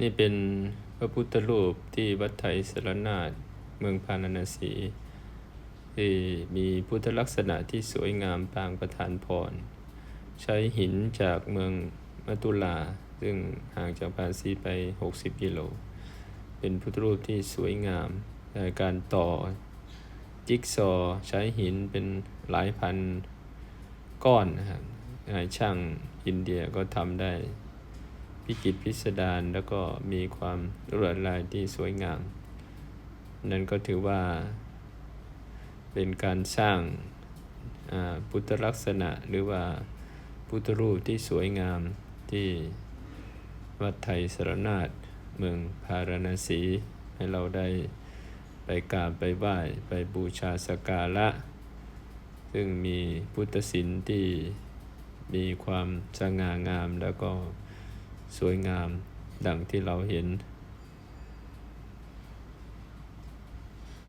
นี่เป็นพระพุทธรูปที่วัดไทยสรนาถเมืองพาราณสีที่มีพุทธลักษณะที่สวยงามปางประธานพร ใช้หินจากเมืองมัตุลา ซึ่งห่างจากพาราณสีไป 60 กิโล เป็นพุทธรูปที่สวยงามแต่การต่อจิ๊กซอใช้หินเป็นหลายพันก้อนนะครับช่างอินเดียก็ทำได้ พิจิตรพิสดารแล้วก็มีความลวดลายที่สวยงาม นั่นก็ถือว่า เป็นการสร้างอ่าพุทธลักษณะหรือว่าพุทธรูปที่สวยงามที่วัดไทยสรนาถเมืองพาราณสี ให้เราได้ไปกราบไปไหว้ไปบูชาสกการะ ซึ่งมีพุทธศิลป์ที่มีความสง่างามแล้วก็ สวยงามดังที่เราเห็น